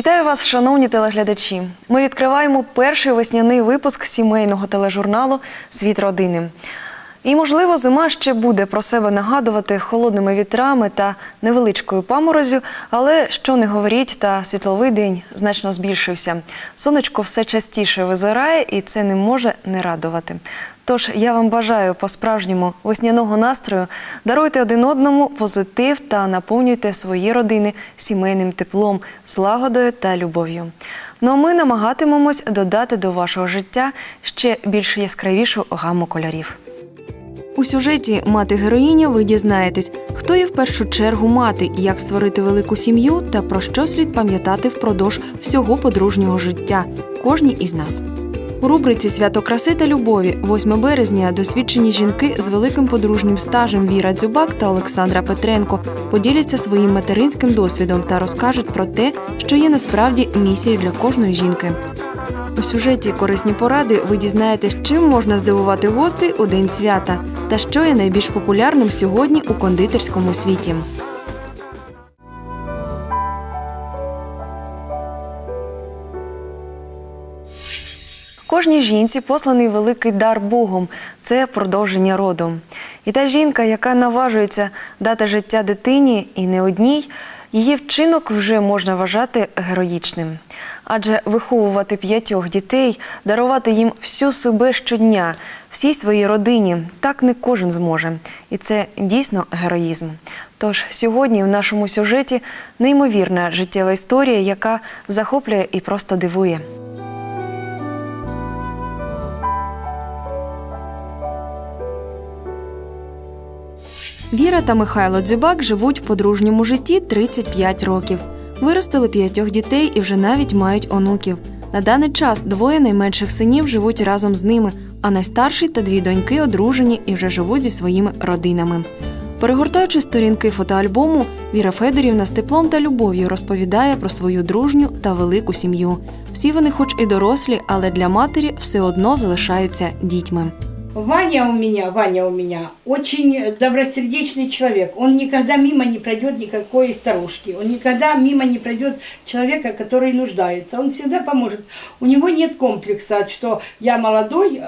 Вітаю вас, шановні телеглядачі. Ми відкриваємо перший весняний випуск сімейного тележурналу Світ родини. І, можливо, зима ще буде про себе нагадувати холодними вітрами та невеличкою паморозю, але що не говоріть, та світловий день значно збільшився. Сонечко все частіше визирає, і це не може не радувати. Тож я вам бажаю по-справжньому весняного настрою, даруйте один одному позитив та наповнюйте свої родини сімейним теплом, злагодою та любов'ю. Ну а ми намагатимемось додати до вашого життя ще більш яскравішу гаму кольорів. У сюжеті мати героїня ви дізнаєтесь, хто є в першу чергу мати, як створити велику сім'ю та про що слід пам'ятати впродовж всього подружнього життя кожній із нас. У рубриці Свято краси та любові 8 березня досвідчені жінки з великим подружнім стажем Віра Дзюбак та Олександра Петренко поділяться своїм материнським досвідом та розкажуть про те, що є насправді місією для кожної жінки. У сюжеті корисні поради ви дізнаєтесь, чим можна здивувати гостей у день свята та що є найбільш популярним сьогодні у кондитерському світі. Кожній жінці посланий великий дар Богом це продовження роду. І та жінка, яка наважується дати життя дитині і не одній, її вчинок вже можна вважати героїчним. Адже виховувати п'ятьох дітей, дарувати їм всю себе щодня, всій своїй родині так не кожен зможе. І це дійсно героїзм. Тож сьогодні в нашому сюжеті неймовірна життєва історія, яка захоплює і просто дивує. Віра та Михайло Дзюбак живуть в подружньому житті 35 років. Виростили п'ятьох дітей і вже навіть мають онуків. На даний час двоє найменших синів живуть разом з ними, а найстарший та дві доньки одружені і вже живуть зі своїми родинами. Перегортаючи сторінки фотоальбому, Віра Федорівна з теплом та любов'ю розповідає про свою дружню та велику сім'ю. Всі вони, хоч і дорослі, але для матері все одно залишаються дітьми. Ваня у меня, Ваня у меня очень добросердечный человек. Он никогда мимо не пройдет никакой старушки. Он никогда мимо не пройдет человека, который нуждается. Он всегда поможет. У него нет комплекса, что я молодой,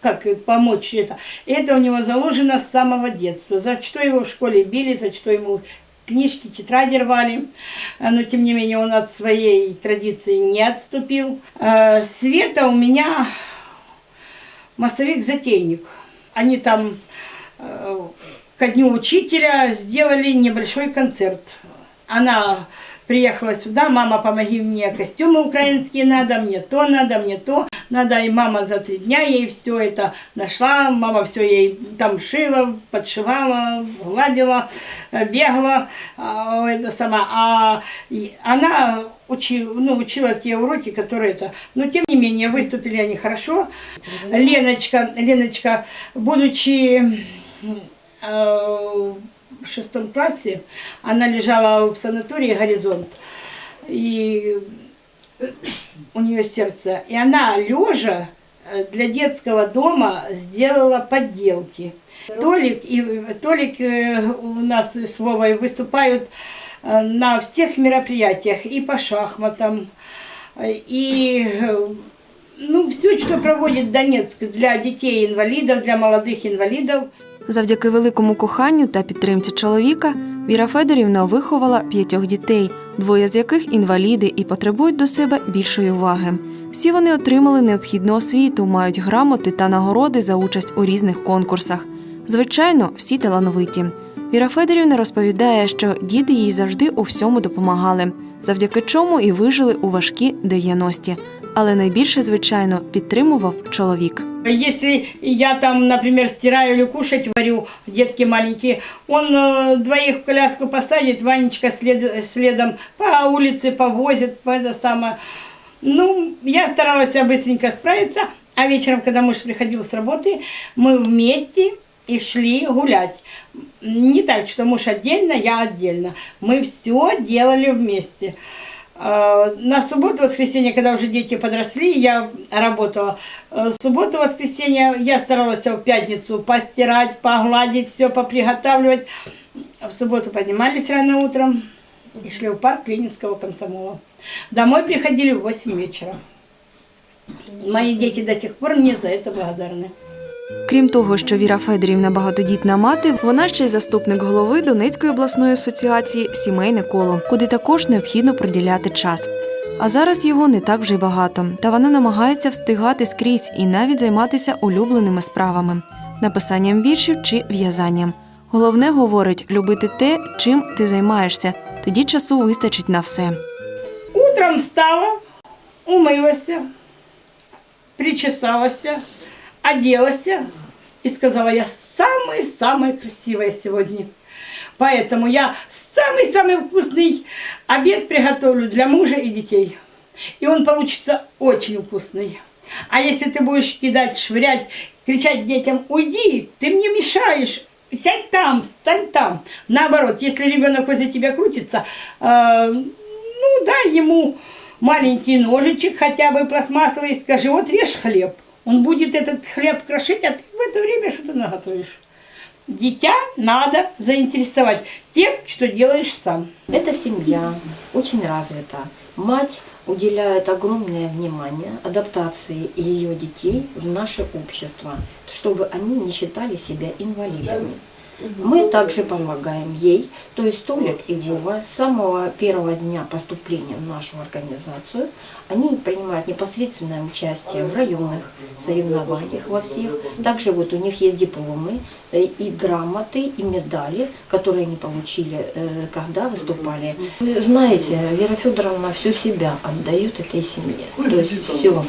как помочь это. Это у него заложено с самого детства. За что его в школе били, за что ему книжки, тетради рвали. А, Но, тем не менее, он от своей традиции не отступил. Э, Света у меня массовик-затейник. Они там э, ко дню учителя сделали небольшой концерт. Она приехала сюда, мама, помоги мне, костюмы украинские надо, мне то надо, мне то надо. И мама за три дня ей все это нашла, мама все ей там шила, подшивала, гладила, э, бегала, а, это сама. А она учи, ну, учила те уроки, которые это. Но тем не менее, выступили они хорошо. Леночка, Леночка, будучи э, в шестом классе, она лежала в санатории «Горизонт». И у нее сердце. И она, лежа, э, для детского дома сделала подделки. Толик и Толик э, у нас с Вовой выступают э, на всех мероприятиях и по шахматам, э, и э, ну, все, что проводит Донецк для детей инвалидов, для молодых инвалидов. Завдяки великому коханню та підтримці чоловіка Віра Федорівна виховала п'ятьох дітей, двоє з яких інваліди і потребують до себе більшої уваги. Всі вони отримали необхідну освіту, мають грамоти та нагороди за участь у різних конкурсах. Звичайно, всі талановиті. Віра Федорівна розповідає, що діти їй завжди у всьому допомагали, завдяки чому і вижили у важкі 90-ті. Але найбільше, звичайно, підтримував чоловік. Если я там, например, стираю или кушать варю, детки маленькие, он э, двоих в коляску посадит, Ванечка след- следом по улице повозит, по это самое. Ну, я старалась быстренько справиться, а вечером, когда муж приходил с работы, мы вместе и шли гулять. Не так, что муж отдельно, я отдельно. Мы все делали вместе. Э, На субботу, воскресенье, когда уже дети подросли, я работала. Э, Субботу, воскресенье я старалась в пятницу постирать, погладить, все поприготавливать. В субботу поднимались рано утром, и шли в парк Ленинского комсомола. Домой приходили в 8 вечера. Мои дети до сих пор мне за это благодарны. Крім того, що Віра Федорівна багатодітна мати, вона ще й заступник голови Донецької обласної асоціації Сімейне коло, куди також необхідно приділяти час. А зараз його не так вже й багато, та вона намагається встигати скрізь і навіть займатися улюбленими справами написанням віршів чи в'язанням. Головне говорить любити те, чим ти займаєшся, тоді часу вистачить на все. Утром встала, умылась, причесалась, оделась и сказала, я самая-самая красивая сегодня. Поэтому я самый-самый вкусный обед приготовлю для мужа и детей. И он получится очень вкусный. А если ты будешь кидать, швырять, кричать детям, уйди, ты мне мешаешь, сядь там, встань там. Наоборот, если ребенок возле тебя крутится, э, ну, дай ему маленький ножичек, хотя бы пластмассовый, скажи, вот режь хлеб. Он будет этот хлеб крошить, а ты в это время что-то наготовишь. Дитя надо заинтересовать тем, что делаешь сам. Эта семья очень развита. Мать уделяет огромное внимание адаптации ее детей в наше общество, чтобы они не считали себя инвалидами. Мы также помогаем ей, то есть Толик и Вова с самого первого дня поступления в нашу организацию, они принимают непосредственное участие в районных соревнованиях во всех. Также вот у них есть дипломы э, и грамоты, и медали, которые они получили, э, когда выступали. Вы знаете, Вера Федоровна всю себя отдает этой семье. То есть все,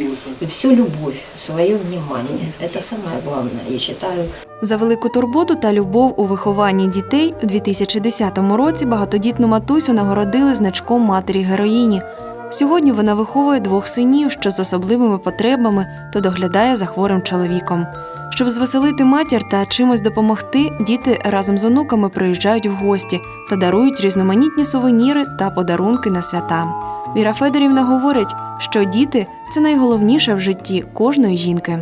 всю любовь, свое внимание. Это самое главное, я считаю, За велику турботу та любов у вихованні дітей у 2010 році багатодітну матусю нагородили значком матері героїні. Сьогодні вона виховує двох синів, що з особливими потребами та доглядає за хворим чоловіком. Щоб звеселити матір та чимось допомогти, діти разом з онуками приїжджають в гості та дарують різноманітні сувеніри та подарунки на свята. Віра Федорівна говорить, що діти це найголовніше в житті кожної жінки.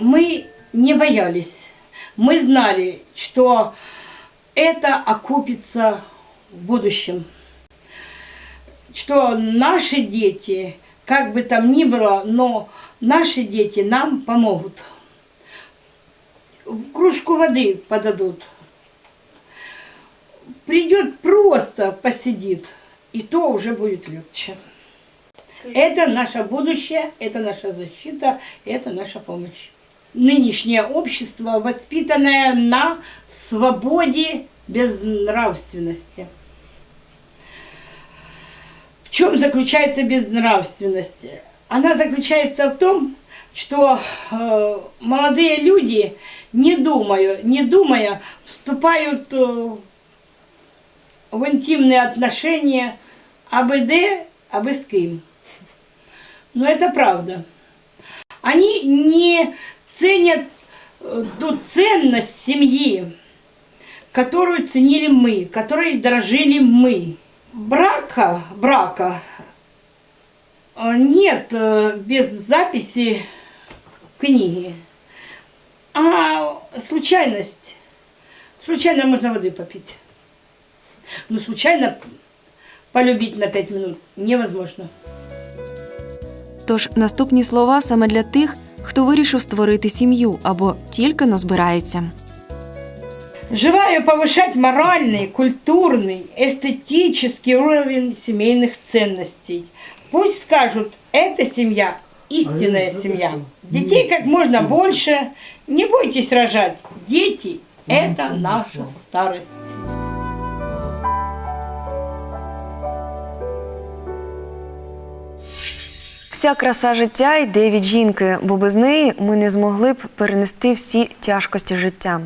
Мы не боялись. Мы знали, что это окупится в будущем. Что наши дети, как бы там ни было, но наши дети нам помогут. Кружку воды подадут. Придет просто посидит, и то уже будет легче. Это наше будущее, это наша защита, это наша помощь. Нынешнее общество, воспитанное на свободе безнравственности. В чем заключается безнравственность? Она заключается в том, что э, молодые люди, не думая, не думая, вступают э, в интимные отношения АБД, кем. Но это правда. Они не ценят э, ту ценность семьи, которую ценили мы, которой дорожили мы. Брака, брака э, нет э, без записи в книге. А случайность. Случайно можно воды попить. Но случайно полюбить на пять минут невозможно. Тож наступні слова саме для тих, хто вирішив створити сім'ю або тільки но збирається. Желаю повышать моральный, культурный, эстетический уровень семейных ценностей. Пусть скажут, эта семья истинная семья. Детей как можно больше. Не бойтесь рожать. Дети – это наша старость. Вся краса життя йде від жінки, бо без неї ми не змогли б перенести всі тяжкості життя.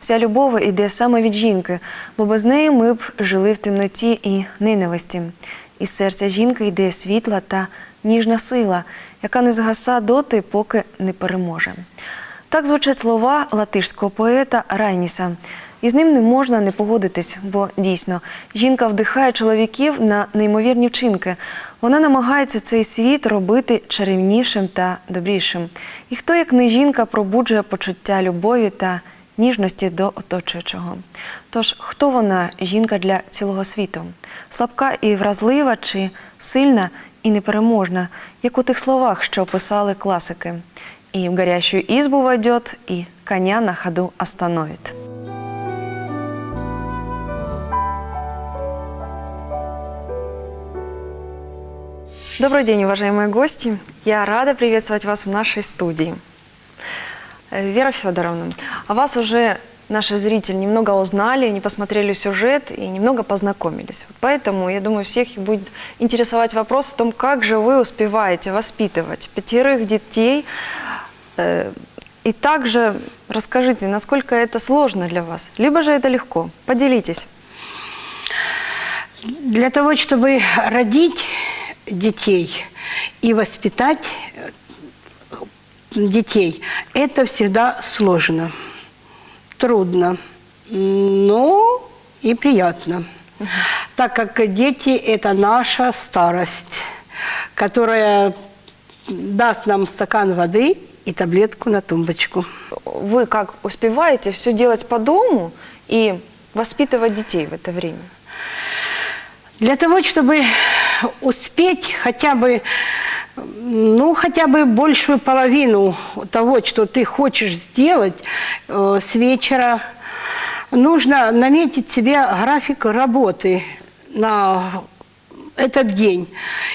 Вся любов йде саме від жінки, бо без неї ми б жили в темноті і ненависті. Із серця жінки йде світла та ніжна сила, яка не згаса доти, поки не переможе. Так звучать слова латишського поета Райніса. І з ним не можна не погодитись, бо дійсно жінка вдихає чоловіків на неймовірні вчинки. Вона намагається цей світ робити чарівнішим та добрішим. І хто, як не жінка, пробуджує почуття любові та ніжності до оточуючого. Тож, хто вона, жінка для цілого світу? Слабка і вразлива чи сильна і непереможна, як у тих словах, що описали класики. І в горящую избу войдет, і коня на ходу остановит. Добрый день, уважаемые гости. Я рада приветствовать вас в нашей студии. Вера Федоровна, о вас уже наши зрители немного узнали, не посмотрели сюжет и немного познакомились. Поэтому, я думаю, всех будет интересовать вопрос о том, как же вы успеваете воспитывать пятерых детей. Э, И также расскажите, насколько это сложно для вас, либо же это легко. Поделитесь. Для того, чтобы родить детей и воспитать э, детей, это всегда сложно, трудно, но и приятно. Так как дети – это наша старость, которая даст нам стакан воды и таблетку на тумбочку. Вы как успеваете все делать по дому и воспитывать детей в это время? Для того, чтобы успеть хотя бы, ну, хотя бы большую половину того, что ты хочешь сделать э, с вечера, нужно наметить себе график работы на этот день.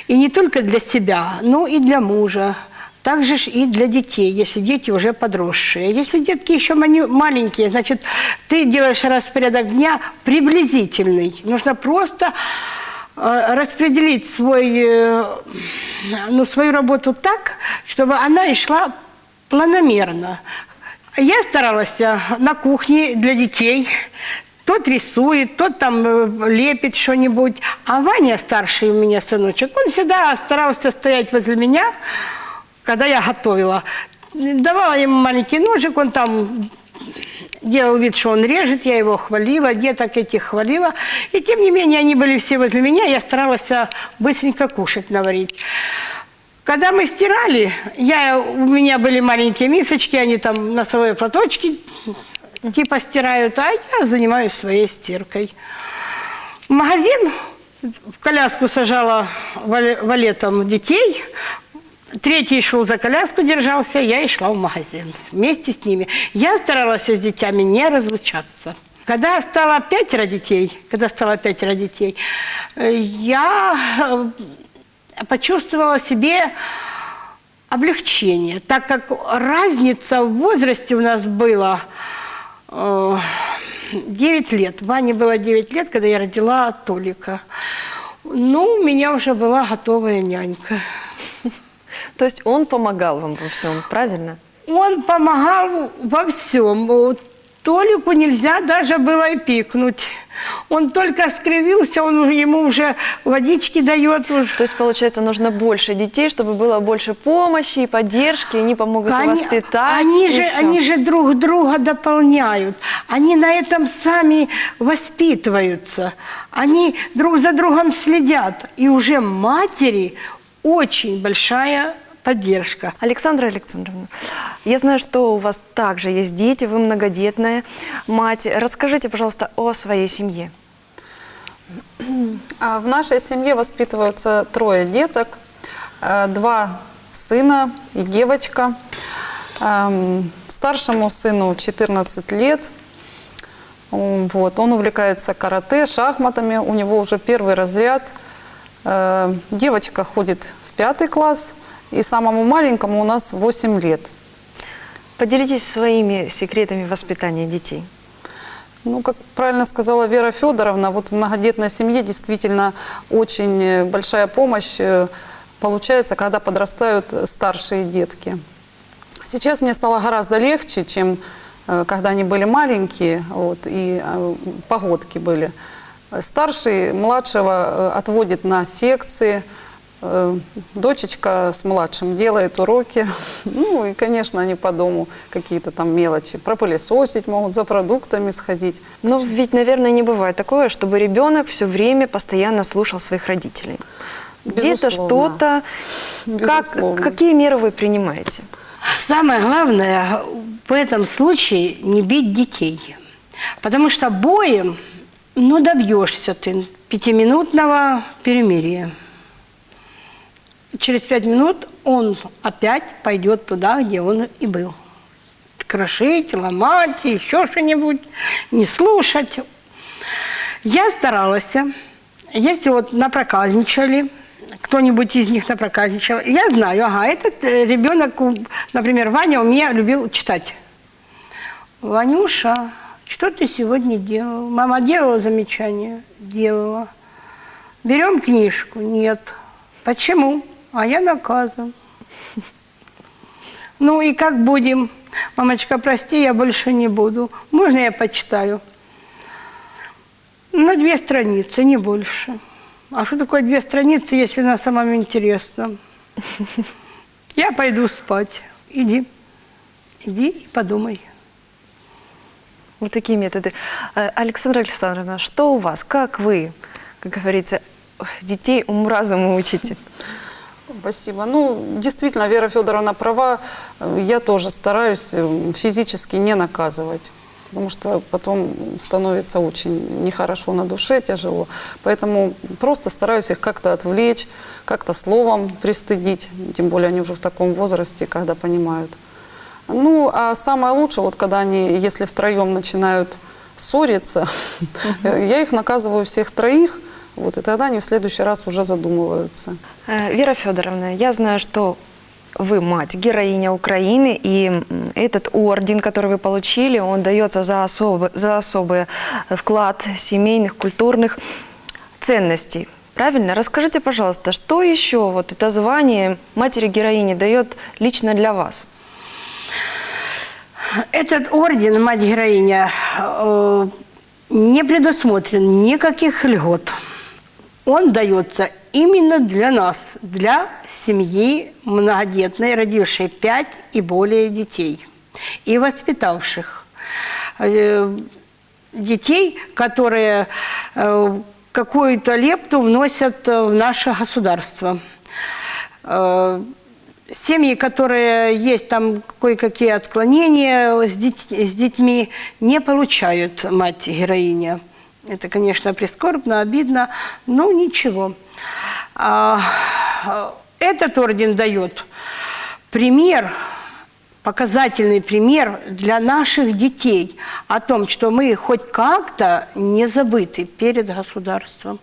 И не только для себя, но и для мужа. Также и для детей, если дети уже подросшие. Если детки еще маленькие, значит, ты делаешь распорядок дня приблизительный. Нужно просто распределить свой, э, ну, свою работу так, чтобы она и шла планомерно. Я старалась э, на кухне для детей. Тот рисует, тот там э, лепит что-нибудь. А Ваня, старший у меня сыночек, он всегда старался стоять возле меня, когда я готовила. Давала ему маленький ножик, он там делал вид, что он режет, я его хвалила, деток этих хвалила. И тем не менее, они были все возле меня, я старалась а, быстренько кушать наварить. Когда мы стирали, я, у меня были маленькие мисочки, они там носовые платочки типа стирают, а я занимаюсь своей стиркой. В магазин в коляску сажала вале- валетом детей, Третий шел за коляску, держался, я и шла в магазин вместе с ними. Я старалась с детьми не разлучаться. Когда стало пятеро детей, когда стало пятеро детей, э, я э, почувствовала себе облегчение, так как разница в возрасте у нас была э, 9 лет. Ване было 9 лет, когда я родила Толика. Ну, у меня уже была готовая нянька. То есть он помогал вам во всем, правильно? Он помогал во всем. Вот Толику нельзя даже было и пикнуть. Он только скривился, он, ему уже водички дает. Уже. То есть, получается, нужно больше детей, чтобы было больше помощи и поддержки, они помогут Они- воспитать. Они же, они же друг друга дополняют. Они на этом сами воспитываются. Они друг за другом следят. И уже матери очень большая поддержка. Александра Александровна, я знаю, что у вас также есть дети, вы многодетная мать. Расскажите, пожалуйста, о своей семье. А В нашей семье воспитываются трое деток, э, два сына и девочка. Эм, Старшему сыну 14 лет. Вот, он увлекается карате, шахматами, у него уже первый разряд. Э, Девочка ходит в пятый класс, и самому маленькому у нас 8 лет. Поделитесь своими секретами воспитания детей. Ну, как правильно сказала Вера Федоровна, вот в многодетной семье действительно очень большая помощь э, получается, когда подрастают старшие детки. Сейчас мне стало гораздо легче, чем э, когда они были маленькие, вот, и э, погодки были. Старший младшего отводит на секции, дочечка с младшим делает уроки. Ну и, конечно, они по дому какие-то там мелочи. Пропылесосить могут, за продуктами сходить. Но ведь, наверное, не бывает такое, чтобы ребенок все время постоянно слушал своих родителей. Где-то что-то. Как, какие меры вы принимаете? Самое главное, в этом случае не бить детей. Потому что боем, ну, добьешься ты пятиминутного перемирия. Через пять минут он опять пойдет туда, где он и был. Крошить, ломать, еще что-нибудь, не слушать. Я старалась, если вот напроказничали, кто-нибудь из них напроказничал, я знаю, ага, этот э, ребенок, например, Ваня у меня любил читать. Ванюша, что ты сегодня делал? Мама делала замечание? Делала. Берем книжку? Нет. Почему? А я наказан. Ну и как будем? Мамочка, прости, я больше не буду. Можно я почитаю? На две страницы, не больше. А что такое две страницы, если на самом интересном? Я пойду спать. Иди. Иди и подумай. Вот такие методы. Э, Александра Александровна, что у вас? Как вы, как говорится, детей уму-разуму учите? Спасибо. Ну, действительно, Вера Федоровна права. Я тоже стараюсь э, физически не наказывать. Потому что потом становится очень нехорошо на душе, тяжело. Поэтому просто стараюсь их как-то отвлечь, как-то словом пристыдить. Тем более они уже в таком возрасте, когда понимают. Ну, а самое лучшее, вот когда они, если втроем начинают ссориться, я их наказываю всех троих, вот, и тогда они в следующий раз уже задумываются. Э, Вера Федоровна, я знаю, что вы мать, героиня Украины, и этот орден, который вы получили, он дается за, особый, за особый э, вклад семейных, культурных ценностей. Правильно? Расскажите, пожалуйста, что еще вот это звание матери-героини дает лично для вас? Этот орден, мать-героиня, э, не предусмотрен никаких льгот. Он дается именно для нас, для семьи многодетной, родившей пять и более детей, и воспитавших э, детей, которые э, какую-то лепту вносят в наше государство. Э, Семьи, которые есть там кое-какие отклонения с детьми, не получают мать-героиня. Это, конечно, прискорбно, обидно, но ничего. А, Этот орден дает пример, показательный пример для наших детей о том, что мы хоть как-то не забыты перед государством.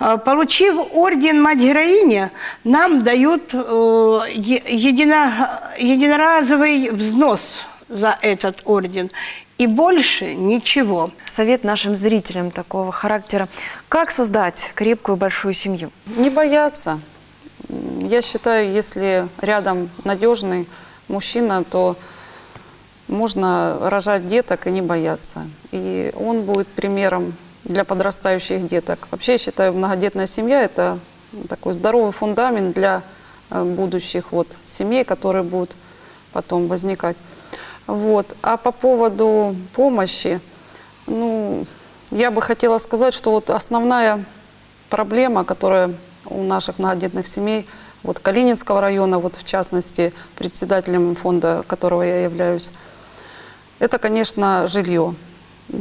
А, Получив орден Мать-героиня, нам дают э, единоразовый взнос за этот орден. И больше ничего. Совет нашим зрителям такого характера. Как создать крепкую большую семью? Не бояться. Я считаю, если рядом надежный мужчина, то можно рожать деток и не бояться. И он будет примером для подрастающих деток. Вообще, я считаю, многодетная семья – это такой здоровый фундамент для э, будущих вот, семей, которые будут потом возникать. Вот. А по поводу помощи, ну, я бы хотела сказать, что вот основная проблема, которая у наших многодетных семей, вот Калининского района, вот в частности, председателем фонда, которого я являюсь, это, конечно, жилье.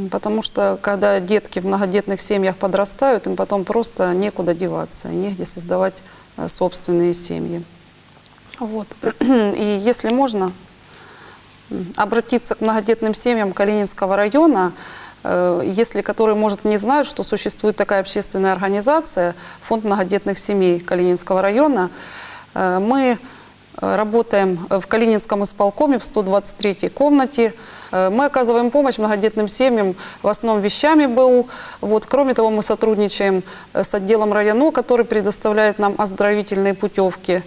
Потому что когда детки в многодетных семьях подрастают, им потом просто некуда деваться, негде создавать э, собственные семьи. Вот. И если можно, обратиться к многодетным семьям Калининского района, э, если которые, может, не знают, что существует такая общественная организация, Фонд многодетных семей Калининского района, э, мы э, работаем в Калининском исполкоме в 123 комнате. Мы оказываем помощь многодетным семьям в основном вещами БУ. Вот. Кроме того, мы сотрудничаем с отделом районо, который предоставляет нам оздоровительные путевки.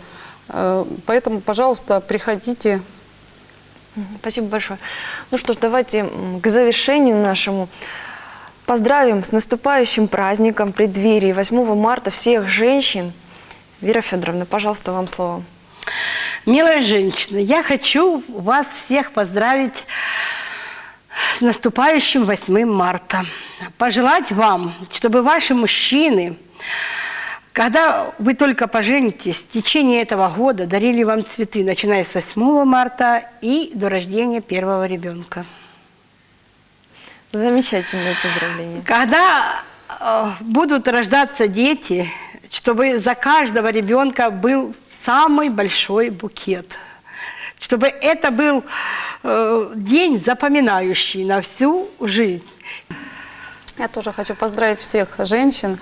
Поэтому, пожалуйста, приходите, Спасибо большое. Ну что ж, давайте к завершению нашему поздравим с наступающим праздником преддверии 8 марта всех женщин. Вера Федоровна, пожалуйста, вам слово. Милая женщина, я хочу вас всех поздравить с наступающим 8 марта. Пожелать вам, чтобы ваши мужчины Когда вы только поженитесь, в течение этого года дарили вам цветы, начиная с 8 марта и до рождения первого ребенка. Замечательне поздравлення. Когда э, будут рождаться дети, чтобы за каждого ребенка был самый большой букет. Чтобы это был э, день запоминающий на всю жизнь. Я тоже хочу поздравить всех женщин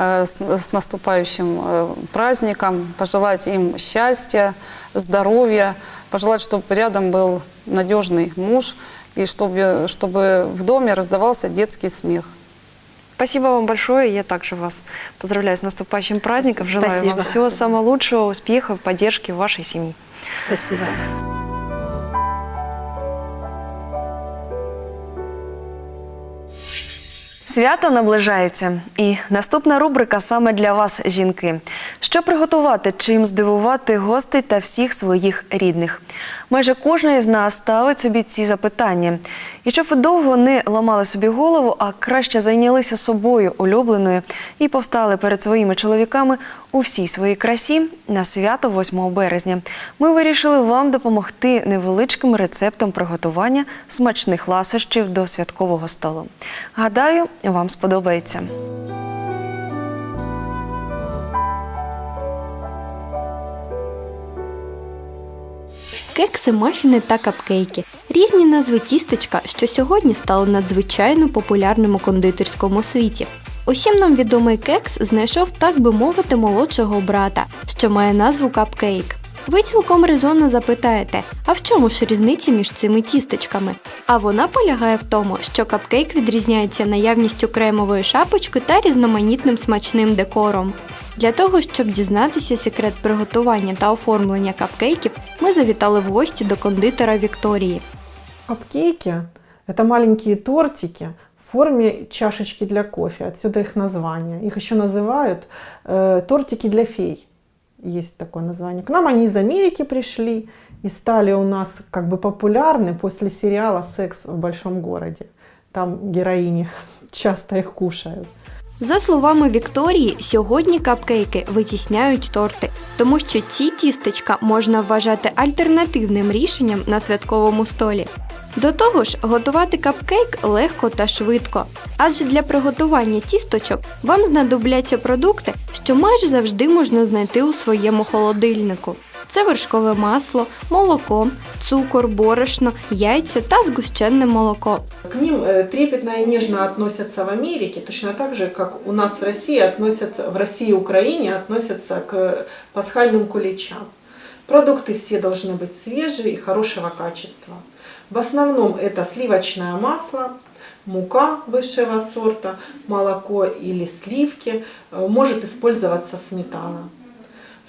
с, с наступающим э, праздником, пожелать им счастья, здоровья, пожелать, чтобы рядом был надежный муж и чтобы, чтобы в доме раздавался детский смех. Спасибо вам большое. Я также вас поздравляю с наступающим праздником. Желаю Спасибо. вам всего самого лучшего, успехов, поддержки в вашей семье. Спасибо. Свято наближається, і наступна рубрика саме для вас, жінки. Що приготувати, чим здивувати гостей та всіх своїх рідних? Майже кожна із нас ставить собі ці запитання. І щоб ви довго не ламали собі голову, а краще зайнялися собою улюбленою і повстали перед своїми чоловіками у всій своїй красі на свято 8 березня. Ми вирішили вам допомогти невеличким рецептом приготування смачних ласощів до святкового столу. Гадаю, вам сподобається. Кекси, мафіни та капкейки різні назви тістечка, що сьогодні стали надзвичайно популярним у кондитерському світі. Усім нам відомий кекс знайшов, так би мовити, молодшого брата, що має назву капкейк. Ви цілком резонно запитаєте, а в чому ж різниця між цими тістечками? А вона полягає в тому, що капкейк відрізняється наявністю кремової шапочки та різноманітним смачним декором. Для того, щоб дізнатися секрет приготування та оформлення капкейків, ми завітали в гості до кондитера Вікторії. Капкейки – это маленькие тортики в форме чашечки для кофе, отсюда их название. Их еще называют э, тортики для фей. Есть такое название. К нам они из Америки пришли и стали у нас как бы популярны после сериала «Секс в большом городе». Там героини часто их кушают. За словами Вікторії, сьогодні капкейки витісняють торти, тому що ці тістечка можна вважати альтернативним рішенням на святковому столі. До того ж, готувати капкейк легко та швидко, адже для приготування тісточок вам знадобляться продукти, що майже завжди можна знайти у своєму холодильнику Це вершкове масло, молоко, цукор, борошно, яйця та згущенне молоко. К ним э, трепетно и нежно относятся в Америке, точно так же, как у нас в России относятся, в России и Украине относятся к пасхальным куличам. Продукты все должны быть свежие и хорошего качества. В основном это сливочное масло, мука высшего сорта, молоко или сливки, э, может использоваться сметана.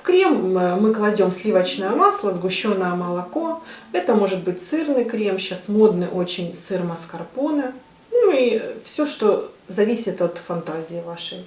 В крем э, мы кладем сливочное масло, сгущенное молоко. Это может быть сырный крем, сейчас модный очень сыр маскарпоне. Ну и все, что зависит от фантазии вашей.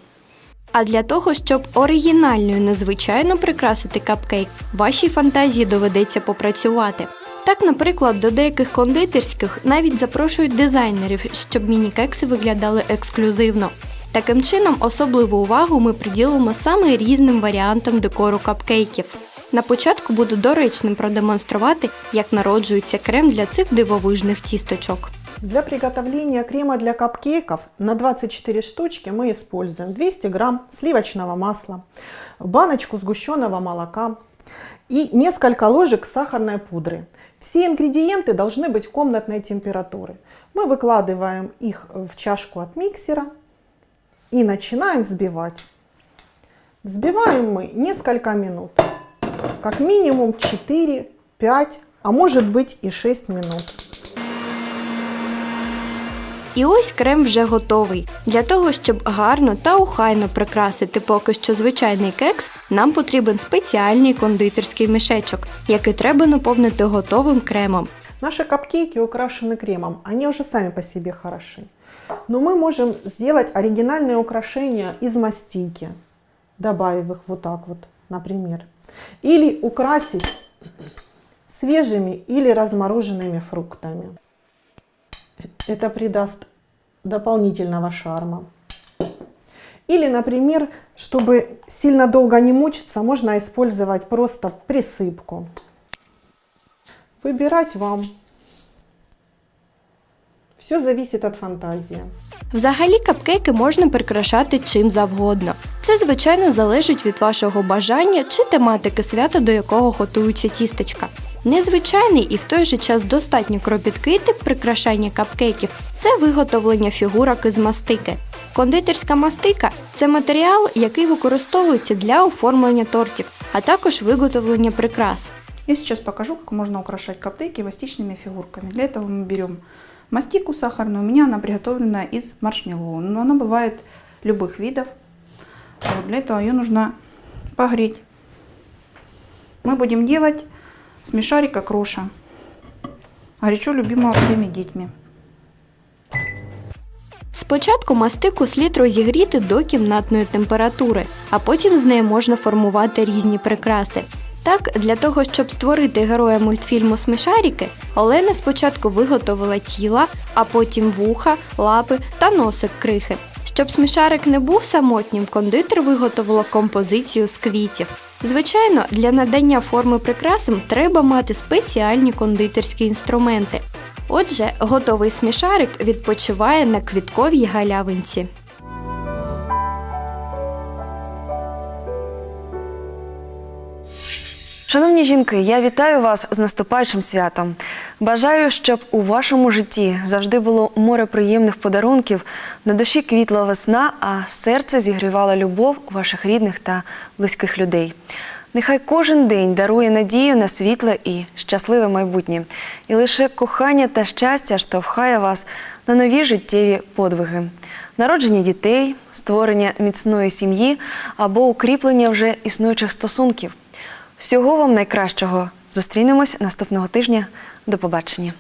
А для того, щоб оригінально і незвичайно прикрасити капкейк, вашій фантазії доведеться попрацювати. Так, наприклад, до деяких кондитерських навіть запрошують дизайнерів, щоб міні-кекси виглядали ексклюзивно. Таким чином, особливу увагу ми приділимо саме різним варіантам декору капкейків. На початку буду доречним продемонструвати, як народжується крем для цих дивовижних тісточок. Для приготовления крема для капкейков на 24 штучки мы используем 200 грамм сливочного масла, баночку сгущенного молока и несколько ложек сахарной пудры. Все ингредиенты должны быть комнатной температуры. Мы выкладываем их в чашку от миксера и начинаем взбивать. Взбиваем мы несколько минут, как минимум 4, 5, а может быть и 6 минут. І ось крем вже готовий. Для того, щоб гарно та охайно прикрасити поки що звичайний кекс, нам потрібен спеціальний кондитерський мішечок, який треба наповнити готовим кремом. Наши капкейки украшены кремом, они уже сами по себе хороши. Но мы можем сделать оригинальные украшения из мастики, добавив их вот так вот, например. Или украсить свежими или размороженными фруктами. Это придаст дополнительного шарма. Или, например, чтобы сильно долго не мучиться, можно использовать просто присыпку. Выбирать вам. Все зависит от фантазии. Взагалі капкейки можна прикрашати чим завгодно. Це, звичайно, залежить від вашого бажання чи тематики свята, до якого готуються тістечка. Незвичайний і в той же час достатньо кропіткий тип прикрашання капкейків це виготовлення фігурок із мастики. Кондитерська мастика це матеріал, який використовується для оформлення тортів, а також виготовлення прикрас. Я сейчас покажу, как можно украшать каптейки мастичными фигурками. Для этого мы берем мастику сахарную. У меня она приготовлена из маршмеллоу, но она бывает любых видов. Вот для этого ее нужно погреть. Мы будем делать смешарика кроша, горячо любимого всеми детьми. Спочатку мастику слід розігріти до кімнатної температури, а потім з неї можна формувати різні прикраси. Так, для того, щоб створити героя мультфільму Смішаріки, Олена спочатку виготовила тіла, а потім вуха, лапи та носик крихи. Щоб смішарик не був самотнім, кондитер виготовила композицію з квітів. Звичайно, для надання форми прикрасам треба мати спеціальні кондитерські інструменти. Отже, готовий смішарик відпочиває на квітковій галявинці. Шановні жінки, я вітаю вас з наступаючим святом. Бажаю, щоб у вашому житті завжди було море приємних подарунків, на душі квітла весна, а серце зігрівала любов ваших рідних та близьких людей. Нехай кожен день дарує надію на світле і щасливе майбутнє, і лише кохання та щастя штовхає вас на нові життєві подвиги, народження дітей, створення міцної сім'ї або укріплення вже існуючих стосунків. Всього вам найкращого. Зустрінемось наступного тижня. До побачення.